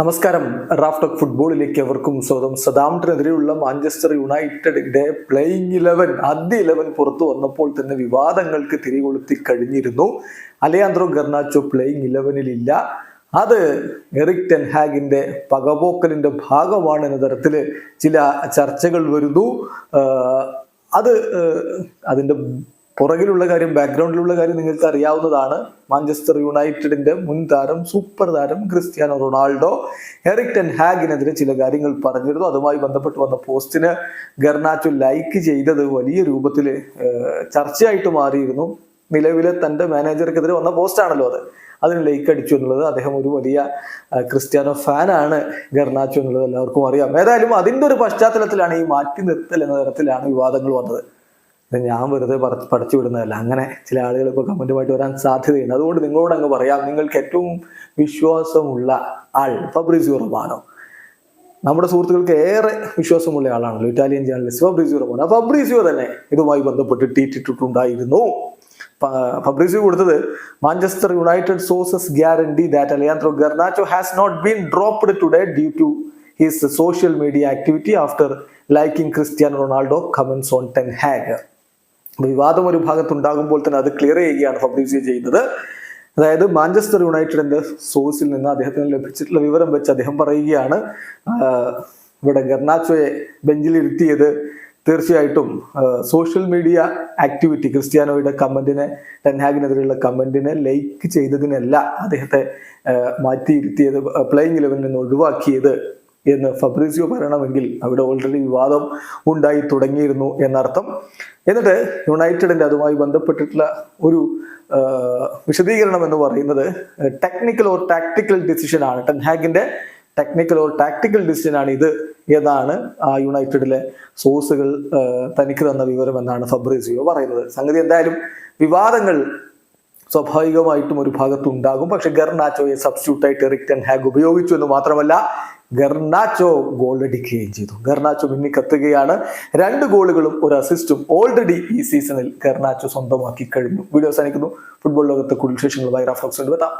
നമസ്കാരം. റാഫ്റ്റോക്ക് ഫുട്ബോളിലേക്ക് എവർക്കും സ്വാഗതം. സദാംട്ടിനെതിരെയുള്ള മാഞ്ചസ്റ്റർ യുണൈറ്റഡിന്റെ പ്ലേയിങ് ഇലവൻ ആദ്യ ഇലവൻ പുറത്തു വന്നപ്പോൾ തന്നെ വിവാദങ്ങൾക്ക് തിരികൊളുത്തി കഴിഞ്ഞിരുന്നു. അലയാന്ത്രോ ഗർണാച്ചോ പ്ലേയിങ് ഇലവനിൽ ഇല്ല. അത് എറിക് ടെൻഹാഗിന്റെ പകപോക്കലിന്റെ ഭാഗമാണ് എന്ന തരത്തിൽ ചില ചർച്ചകൾ വരുന്നു. അത് അതിന്റെ പുറകിലുള്ള കാര്യം ബാക്ക്ഗ്രൗണ്ടിലുള്ള കാര്യം നിങ്ങൾക്ക് അറിയാവുന്നതാണ്. മാഞ്ചസ്റ്റർ യുണൈറ്റഡിന്റെ മുൻ താരം സൂപ്പർ താരം ക്രിസ്ത്യാനോ റൊണാൾഡോ എറിക് ടെൻ ഹാഗിനെതിരെ ചില കാര്യങ്ങൾ പറഞ്ഞിരുന്നു. അതുമായി ബന്ധപ്പെട്ട് വന്ന പോസ്റ്റിന് ഗർണാറ്റു ലൈക്ക് ചെയ്തത് വലിയ രൂപത്തിൽ ചർച്ചയായിട്ട് മാറിയിരുന്നു. നിലവിലെ തന്റെ മാനേജർക്കെതിരെ വന്ന പോസ്റ്റാണല്ലോ അത്. അതിന് ലൈക്ക് അടിച്ചു എന്നുള്ളത് അദ്ദേഹം ഒരു വലിയ ക്രിസ്ത്യാനോ ഫാനാണ് ഗർണാച്ചു എന്നുള്ളത് എല്ലാവർക്കും അറിയാം. ഏതായാലും അതിന്റെ ഒരു പശ്ചാത്തലത്തിലാണ് ഈ മാറ്റി നിർത്തൽ എന്ന തരത്തിലാണ് വിവാദങ്ങൾ വന്നത്. ഇത് ഞാൻ വെറുതെ പഠിച്ചു വിടുന്നതല്ല. അങ്ങനെ ചില ആളുകൾ ഇപ്പോൾ കമന്റുമായിട്ട് വരാൻ സാധ്യതയുണ്ട്. അതുകൊണ്ട് നിങ്ങളോട് അങ്ങ് പറയാം നിങ്ങൾക്ക് ഏറ്റവും വിശ്വാസമുള്ള ആൾ ഫബ്രിസിയോ റൊബാനോ നമ്മുടെ സുഹൃത്തുക്കൾക്ക് ഏറെ വിശ്വാസമുള്ള ആളാണല്ലോ Italian journalist Fabrizio Romano Fabrizio തന്നെ ഇതുമായി ബന്ധപ്പെട്ട് ട്വീറ്റ് ഫബ്രിസിയോ പ- ഫബ്രീസിയോ കൊടുത്തത് Manchester United sources guarantee that Alejandro Garnacho has not been dropped today due to his social media activity after liking Cristiano Ronaldo comments on Ten Hag വിവാദം ഒരു ഭാഗത്തുണ്ടാകുമ്പോൾ തന്നെ അത് clear ചെയ്യുകയാണ് ഫബ്രീസിയ ചെയ്യുന്നത്. അതായത് മാഞ്ചസ്റ്റർ യുണൈറ്റഡിന്റെ സോഴ്സിൽ നിന്ന് അദ്ദേഹത്തിന് ലഭിച്ചിട്ടുള്ള വിവരം വെച്ച് അദ്ദേഹം പറയുകയാണ് ഇവിടെ ഗർണാച്ചോയെ ബെഞ്ചിലിരുത്തിയത് തീർച്ചയായിട്ടും സോഷ്യൽ മീഡിയ ആക്ടിവിറ്റി ക്രിസ്ത്യാനോയുടെ കമന്റിനെ ടെൻഹാഗിനെതിരെയുള്ള കമന്റിനെ ലൈക്ക് ചെയ്തതിനല്ല അദ്ദേഹത്തെ മാറ്റിയിരുത്തിയത് പ്ലേയിങ് ഇലവനിൽ നിന്ന് ഒഴിവാക്കിയത്. എന്ന് ഫബ്രീസിയോ പറയണമെങ്കിൽ അവിടെ ഓൾറെഡി വിവാദം ഉണ്ടായി തുടങ്ങിയിരുന്നു എന്നർത്ഥം. എന്നിട്ട് യുണൈറ്റഡിന്റെ അതുമായി ബന്ധപ്പെട്ടിട്ടുള്ള ഒരു വിശദീകരണം എന്ന് പറയുന്നത് ടെക്നിക്കൽ ഓർ ടാക്ടിക്കൽ ഡിസിഷൻ ആണ്. ടെൻഹാഗിന്റെ ടെക്നിക്കൽ ഓർ ടാക്ടിക്കൽ ഡിസിഷൻ ആണ് ഇത് എന്നാണ് ആ യുണൈറ്റഡിലെ സോഴ്സുകൾ തനിക്ക് തന്ന വിവരം എന്നാണ് ഫബ്രീസിയോ പറയുന്നത്. സംഗതി എന്തായാലും വിവാദങ്ങൾ സ്വാഭാവികമായിട്ടും ഒരു ഭാഗത്ത് ഉണ്ടാകും പക്ഷെ ഗർണാച്ചോയെ സബ്സ്റ്റിറ്റ്യൂട്ട് ആയിട്ട് എറിക് ടെൻ ഹാഗ് ഉപയോഗിച്ചു എന്ന് മാത്രമല്ല ഗർണാച്ചോ ഗോൾ അടിക്കുകയും ചെയ്തു. ഗർണാച്ചോ മിന്നിക്കത്തുകയാണ് രണ്ട് ഗോളുകളും ഒരു അസിസ്റ്റും ഓൾറെഡി ഈ സീസണിൽ ഗർണാച്ചോ സ്വന്തമാക്കി കഴിഞ്ഞു. വീഡിയോ അവസാനിക്കുന്നു. ഫുട്ബോൾ ലോകത്തെ കൂടുതൽ വിശേഷങ്ങളുമായി റഫ്ലക്സ് എത്താം.